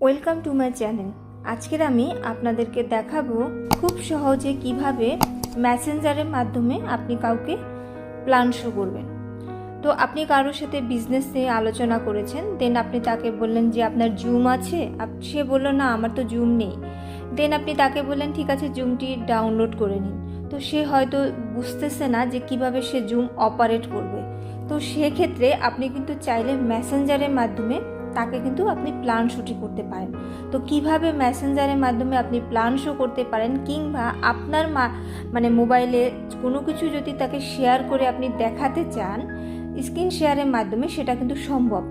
Welcome to my channel. আজকের আমি আপনাদেরকে দেখাবো খুব সহজে কীভাবে ম্যাসেঞ্জারের মাধ্যমে আপনি কাউকে প্ল্যান শো করবেন। তো আপনি কারোর সাথে বিজনেস নিয়ে আলোচনা করেছেন দেন আপনি তাকে বললেন যে, আপনার জুম আছে? সে বলল, না, আমার তো জুম নেই। দেন আপনি তাকে বললেন, ঠিক আছে জুমটি ডাউনলোড করে নিন। তো সে হয়তো বুঝতেছে না যে কীভাবে সে জুম অপারেট করবে। তো সেক্ষেত্রে আপনি কিন্তু চাইলে মেসেঞ্জারের মাধ্যমে তাকে কিন্তু আপনি প্ল্যান শুটি করতে পারেন। তো কীভাবে মেসেঞ্জারের মাধ্যমে আপনি প্ল্যান শো করতে পারেন কিংবা আপনার মা মানে মোবাইলে কোনো কিছু যদি তাকে শেয়ার করে আপনি দেখাতে চান স্ক্রিন শেয়ারের মাধ্যমে সেটা কিন্তু সম্ভব।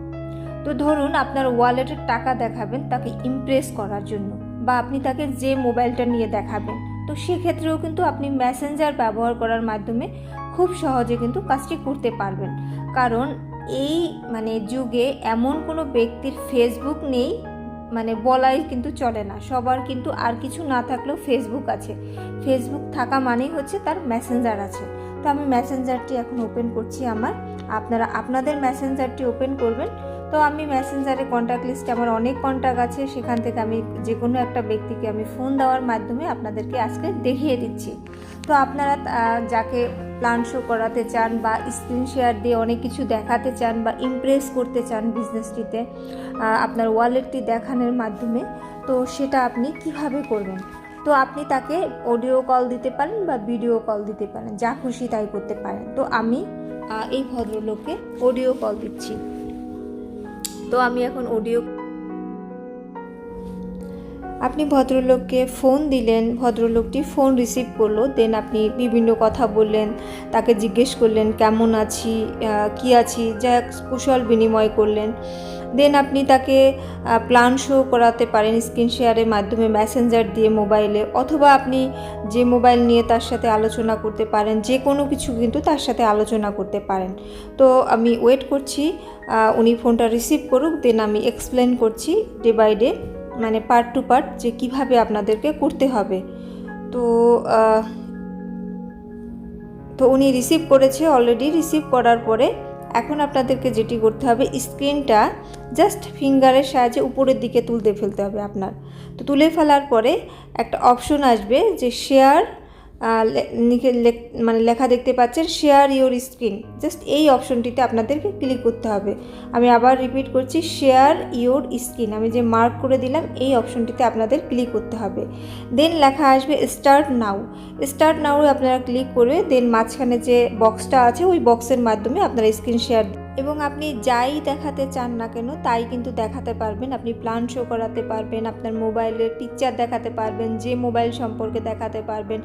তো ধরুন আপনার ওয়ালেটের টাকা দেখাবেন তাকে ইমপ্রেস করার জন্য বা আপনি তাকে যে মোবাইলটা নিয়ে দেখাবেন, তো সেক্ষেত্রেও কিন্তু আপনি মেসেঞ্জার ব্যবহার করার মাধ্যমে খুব সহজে কিন্তু কাজটি করতে পারবেন। কারণ এই মানে যুগে এমন কোনো ব্যক্তির ফেসবুক নেই মানে বলাই কিন্তু চলে না। সবার কিন্তু আর কিছু না থাকলেও ফেসবুক আছে। ফেসবুক থাকা মানেই হচ্ছে তার মেসেঞ্জার আছে। তো আমি মেসেঞ্জারটি এখন ওপেন করছি আমার। আপনারা, আপনাদের মেসেঞ্জারটি ওপেন করবেন। তো আমি মেসেঞ্জারে কন্ট্যাক্ট লিস্টে আমার অনেক কন্ট্যাক্ট আছে, সেখান থেকে আমি যে কোনো একটা ব্যক্তিকে আমি ফোন দেওয়ার মাধ্যমে আপনাদেরকে আজকে দেখিয়ে দিচ্ছি। তো আপনারা যাকে প্ল্যান শো করাতে চান বা স্ক্রিন শেয়ার দিয়ে অনেক কিছু দেখাতে চান বা ইমপ্রেস করতে চান বিজনেসটিতে আপনার ওয়ালেটটি দেখানোর মাধ্যমে, তো সেটা আপনি কীভাবে করবেন? তো আপনি তাকে অডিও কল দিতে পারেন বা ভিডিও কল দিতে পারেন, যা খুশি তাই করতে পারেন। তো আমি এই ভদ্রলোককে অডিও কল দিচ্ছি। তো আমি এখন অডিও আপনি ভদ্রলোককে ফোন দিলেন, ভদ্রলোকটি ফোন রিসিভ করল দেন আপনি বিভিন্ন কথা বললেন, তাকে জিজ্ঞেস করলেন, কেমন আছি? কি আছি? যা কুশল বিনিময় করলেন। দেন আপনি তাকে প্ল্যান শো করাতে পারেন স্ক্রিন শেয়ারের মাধ্যমে মেসেঞ্জার দিয়ে মোবাইলে অথবা আপনি যে মোবাইল নিয়ে তার সাথে আলোচনা করতে পারেন, যে কোনো কিছু কিন্তু তার সাথে আলোচনা করতে পারেন। তো আমি ওয়েট করছি উনি ফোনটা রিসিভ করুক দেন আমি এক্সপ্লেন করছি ডে বাই ডে মানে পার্ট টু পার্ট যে কীভাবে আপনাদেরকে করতে হবে। তো তো উনি রিসিভ করেছে অলরেডি রিসিভ করার পরে এখন আপনাদেরকে যেটি করতে হবে স্ক্রিনটা জাস্ট ফিঙ্গারের সাহায্যে উপরের দিকে তুলতে ফেলতে হবে আপনার। তো তুলে ফেলার পরে একটা অপশন আসবে যে শেয়ার মানে লেখা দেখতে পাচ্ছেন শেয়ার ইওর স্ক্রিন জাস্ট এই অপশনটিতে আপনাদেরকে ক্লিক করতে হবে। আমি আবার রিপিট করছি শেয়ার ইওর স্ক্রিন আমি যে মার্ক করে দিলাম, এই অপশনটিতে আপনাদের ক্লিক করতে হবে। দেন লেখা আসবে স্টার্ট নাও স্টার্ট নাও আপনারা ক্লিক করবে দেন মাঝখানে যে বক্সটা আছে, ওই বক্সের মাধ্যমে আপনারা স্ক্রিন শেয়ার এবং আপনি যাই দেখাতে চান না কেন, তাই কিন্তু দেখাতে পারবেন। আপনি প্ল্যান শো করাতে পারবেন, আপনার মোবাইলের পিকচার দেখাতে পারবেন, যে মোবাইল সম্পর্কে দেখাতে পারবেন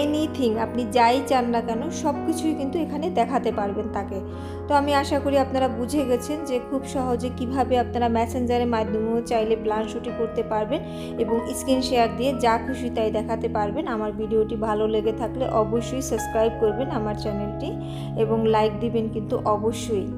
এনিথিং আপনি যাই চান না কেন সব কিছুই কিন্তু এখানে দেখাতে পারবেন তাকে। তো আমি আশা করি আপনারা বুঝে গেছেন যে খুব সহজে কীভাবে আপনারা মেসেঞ্জারের মাধ্যমেও চাইলে প্ল্যান শুটি করতে পারবেন এবং স্ক্রিন শেয়ার দিয়ে যা খুশি তাই দেখাতে পারবেন। আমার ভিডিওটি ভালো লেগে থাকলে অবশ্যই সাবস্ক্রাইব করবেন আমার চ্যানেলটি এবং লাইক দিবেন কিন্তু অবশ্যই।